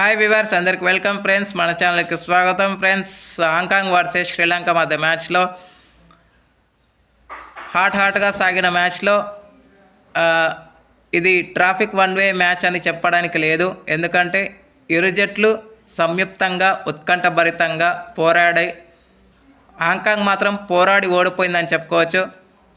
Hi viewers అందరికి welcome friends మన ఛానల్కి స్వాగతం ఫ్రెండ్స్ హాంకాంగ్ వర్సెస్ శ్రీలంక మధ్య మ్యాచ్లో హాట్ హాట్గా సాగిన మ్యాచ్లో ఇది ట్రాఫిక్ వన్ వే మ్యాచ్ అని చెప్పడానికి లేదు. ఎందుకంటే ఇరు జట్లు సంయుక్తంగా ఉత్కంఠభరితంగా పోరాడాయి. హాంకాంగ్ మాత్రం పోరాడి ఓడిపోయిందని చెప్పుకోవచ్చు.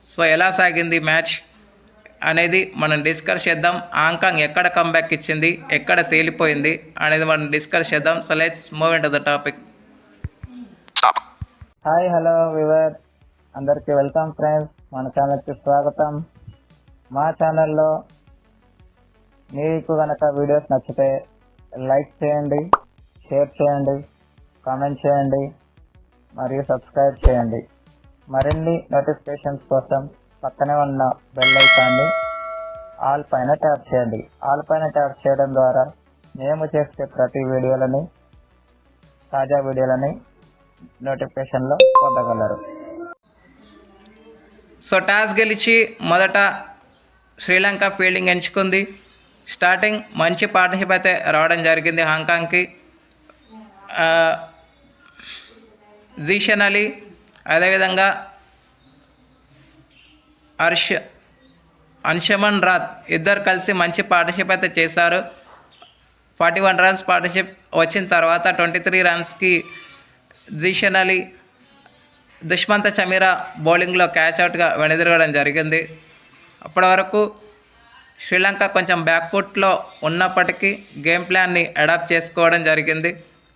సో ఎలా సాగింది మ్యాచ్ అనేది మనం డిస్కస్ చేద్దాం. హాంకాంగ్ ఎక్కడ కంబ్యాక్ ఇచ్చింది? ఎక్కడ తేలిపోయింది? అనేది మనం డిస్కస్ చేద్దాం. So let's move in the topic hi hello viewer అందరికీ వెల్కమ్ ఫ్రెండ్స్ మన ఛానల్కి స్వాగతం. మా ఛానల్లో మీకు కనుక వీడియోస్ నచ్చితే లైక్ చేయండి షేర్ చేయండి కామెంట్ చేయండి మరియు సబ్స్క్రైబ్ చేయండి. మరిన్ని నోటిఫికేషన్స్ కోసం పక్కనే ఉన్న బెల్ ఐకాన్ని ఆల్ పైన ట్యాప్ చేయండి. ఆల్ పైన ట్యాప్ చేయడం ద్వారా మేము చేసే ప్రతి వీడియోలని తాజా వీడియోలని నోటిఫికేషన్లో పొందగలరు. సో టాస్ గెలిచి మొదట శ్రీలంక ఫీల్డింగ్ ఎంచుకుంది. స్టార్టింగ్ మంచి పార్ట్నర్షిప్ అయితే రావడం జరిగింది హాంకాంగ్కి. జీషన్ అలీ అదేవిధంగా హర్ష అన్షమన్ రాత్ ఇద్దరు కలిసి మంచి పార్ట్నర్షిప్ అయితే చేశారు. ఫార్టీ వన్ రన్స్ పార్ట్నర్షిప్ వచ్చిన తర్వాత ట్వంటీ త్రీ రన్స్కి జీషన్ అలీ దుష్మంత చమీరా బౌలింగ్లో క్యాచ్ అవుట్గా వెనుదిరగడం జరిగింది. అప్పటి వరకు శ్రీలంక కొంచెం బ్యాక్ఫుట్లో ఉన్నప్పటికీ గేమ్ ప్లాన్ని అడాప్ట్ చేసుకోవడం జరిగింది.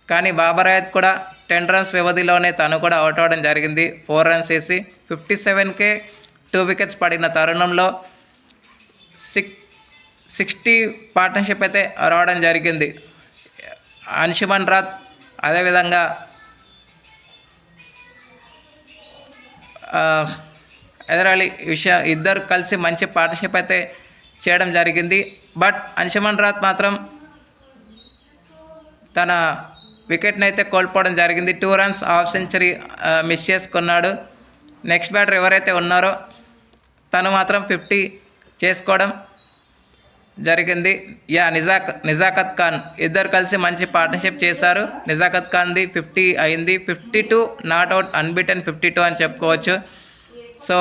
కానీ బాబర్ అయత్ కూడా టెన్ రన్స్ వ్యవధిలోనే తను కూడా అవుట్ అవ్వడం జరిగింది. ఫోర్ రన్స్ వేసి ఫిఫ్టీ సెవెన్కే టూ వికెట్స్ పడిన తరుణంలో సిక్ సిక్స్టీ పార్ట్నర్షిప్ అయితే రావడం జరిగింది. అంశుమన్ రాత్ అదేవిధంగా ఆ, ఎదరాలి విషయ ఇద్దరు కలిసి మంచి పార్ట్నర్షిప్ అయితే చేయడం జరిగింది. బట్ అంశమన్ రాత్ మాత్రం తన వికెట్ని అయితే కోల్పోవడం జరిగింది. Two runs half century miss చేసుకున్నాడు. నెక్స్ట్ బ్యాటర్ ఎవరైతే ఉన్నారో తను మాత్రం ఫిఫ్టీ చేసుకోవడం జరిగింది. యా నిజాక్ నిజాకత్ ఖాన్ ఇద్దరు కలిసి మంచి పార్ట్నర్షిప్ చేశారు. నిజాకత్ ఖాన్ది ఫిఫ్టీ అయింది. Fifty two not out unbeaten fifty two అని చెప్పుకోవచ్చు. సో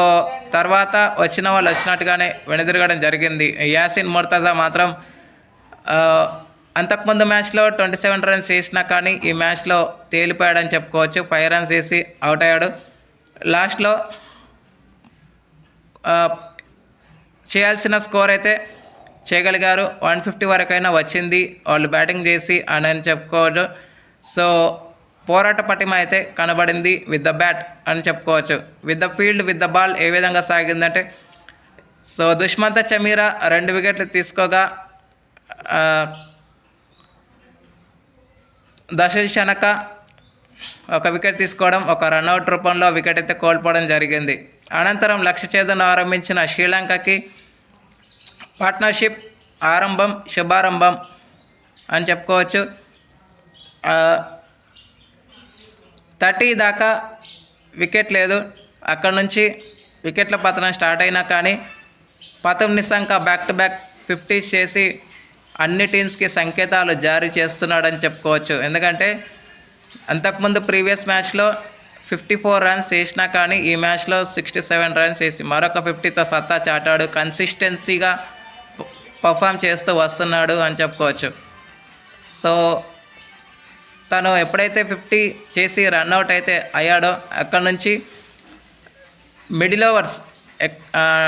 తర్వాత వచ్చిన వాళ్ళు వచ్చినట్టుగానే వెనుదిరగడం జరిగింది. యాసిన్ ముర్తజా మాత్రం అంతకుముందు మ్యాచ్లో ట్వంటీ సెవెన్ రన్స్ చేసినా కానీ ఈ మ్యాచ్లో తేలిపోయాడని చెప్పుకోవచ్చు. ఫైవ్ రన్స్ వేసి అవుట్ అయ్యాడు. లాస్ట్లో చేయాల్సిన స్కోర్ అయితే చేయగలిగారు. వన్ ఫిఫ్టీ వరకైనా వచ్చింది. వాళ్ళు బ్యాటింగ్ చేసి అని అని చెప్పుకోవచ్చు. సో పోరాట పటిమ అయితే కనబడింది విత్ ద బ్యాట్ అని చెప్పుకోవచ్చు. With the field with the ball ఏ విధంగా సాగిందంటే సో దుష్మంత చమీరా రెండు వికెట్లు తీసుకోగా దశల్ శనక ఒక వికెట్ తీసుకోవడం ఒక రన్అట్ రూపంలో వికెట్ అయితే కోల్పోవడం జరిగింది. అనంతరం లక్ష్య ఛేదన ఆరంభించిన శ్రీలంకకి పార్ట్నర్షిప్ ఆరంభం శుభారంభం అని చెప్పుకోవచ్చు. థర్టీ దాకా వికెట్ లేదు. అక్కడ నుంచి వికెట్ల పతనం స్టార్ట్ అయినా కానీ Pathum Nissanka back to back fifties చేసి అన్ని టీమ్స్కి సంకేతాలు జారీ చేస్తున్నాడని చెప్పుకోవచ్చు. ఎందుకంటే అంతకుముందు ప్రీవియస్ మ్యాచ్లో ఫిఫ్టీ ఫోర్ రన్స్ వేసినా కానీ ఈ మ్యాచ్లో సిక్స్టీ సెవెన్ రన్స్ వేసి మరొక ఫిఫ్టీతో సత్తా చాటాడు కన్సిస్టెన్సీగా పర్ఫామ్ చేస్తూ వస్తున్నాడు అని చెప్పుకోవచ్చు. సో తను ఎప్పుడైతే ఫిఫ్టీ చేసి రన్అట్ అయితే అయ్యాడో అక్కడ నుంచి middle overs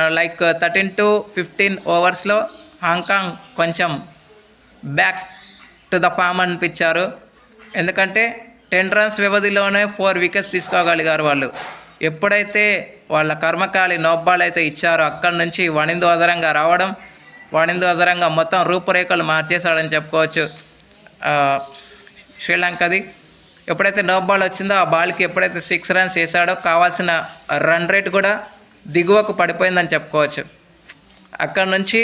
like thirteen to fifteen ఓవర్స్లో Hong Kong కొంచెం బ్యాక్ టు ద ఫామ్ అనిపించారు. ఎందుకంటే టెన్ రన్స్ వ్యవధిలోనే ఫోర్ వికెట్స్ తీసుకోగలిగారు వాళ్ళు. ఎప్పుడైతే వాళ్ళ కర్మకాలి నోబ్బాల్ అయితే ఇచ్చారో అక్కడి నుంచి వణిందు అదరంగా రావడం వణిందు అదరంగా మొత్తం రూపురేఖలు మార్చేశాడని చెప్పుకోవచ్చు శ్రీలంకది. ఎప్పుడైతే నో బాల్ వచ్చిందో ఆ బాల్కి ఎప్పుడైతే సిక్స్ రన్స్ వేసాడో కావాల్సిన రన్ రేట్ కూడా దిగువకు పడిపోయిందని చెప్పుకోవచ్చు. అక్కడ నుంచి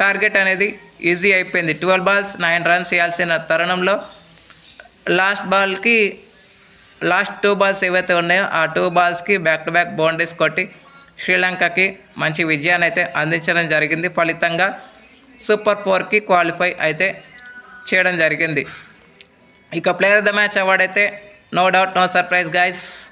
టార్గెట్ అనేది ఈజీ అయిపోయింది. ట్వెల్వ్ బాల్స్ నైన్ రన్స్ వేయాల్సిన తరుణంలో లాస్ట్ బాల్కి లాస్ట్ టూ బాల్స్ ఏవైతే ఉన్నాయో ఆ టూ బాల్స్కి బ్యాక్ టు బ్యాక్ బౌండరీస్ కొట్టి శ్రీలంకకి మంచి విజయాన్ని అయితే అందించడం జరిగింది. ఫలితంగా సూపర్ ఫోర్కి క్వాలిఫై అయితే చేయడం జరిగింది. ఇక player of the match award అయితే no doubt no surprise guys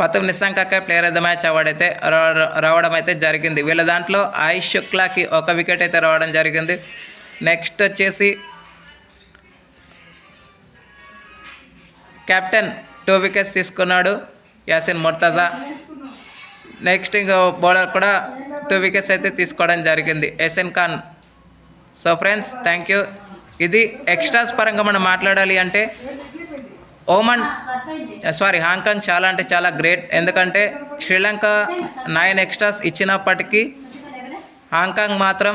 Pathum నిశాంకకే player of the match award అయితే రా- రావడం అయితే జరిగింది. వీళ్ళ దాంట్లో ఆయుష్ శుక్లాకి ఒక వికెట్ అయితే రావడం జరిగింది. నెక్స్ట్ వచ్చేసి కెప్టెన్ టూ వికెట్స్ తీసుకున్నాడు యాసిన్ ముర్తజా. నెక్స్ట్ ఇంకో బౌలర్ కూడా టూ వికెట్స్ అయితే తీసుకోవడం జరిగింది SN Khan. So friends thank you ఇది ఎక్స్ట్రాస్ పరంగా మనం మాట్లాడాలి అంటే ఓమన్ సారీ హాంకాంగ్ చాలా అంటే చాలా గ్రేట్. ఎందుకంటే శ్రీలంక నైన్ ఎక్స్ట్రాస్ ఇచ్చినప్పటికీ హాంకాంగ్ మాత్రం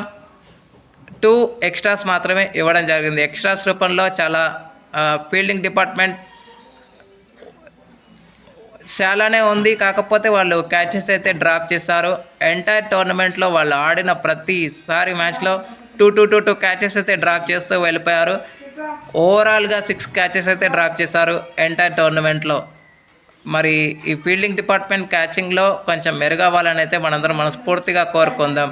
టూ ఎక్స్ట్రాస్ మాత్రమే ఇవ్వడం జరిగింది. ఎక్స్ట్రాస్ రూపంలో చాలా ఫీల్డింగ్ డిపార్ట్మెంట్ చాలానే ఉంది. కాకపోతే వాళ్ళు క్యాచెస్ అయితే డ్రాప్ చేశారు. ఎంటైర్ టోర్నమెంట్లో వాళ్ళు ఆడిన ప్రతిసారి మ్యాచ్లో two two two two catches అయితే డ్రాప్ చేస్తూ వెళ్ళిపోయారు. ఓవరాల్గా సిక్స్ క్యాచెస్ అయితే డ్రాప్ చేశారు ఎంటైర్ టోర్నమెంట్లో. మరి ఈ ఫీల్డింగ్ డిపార్ట్మెంట్ క్యాచింగ్లో కొంచెం మెరుగవ్వాలని అయితే మనందరం మనస్ఫూర్తిగా కోరుకుందాం.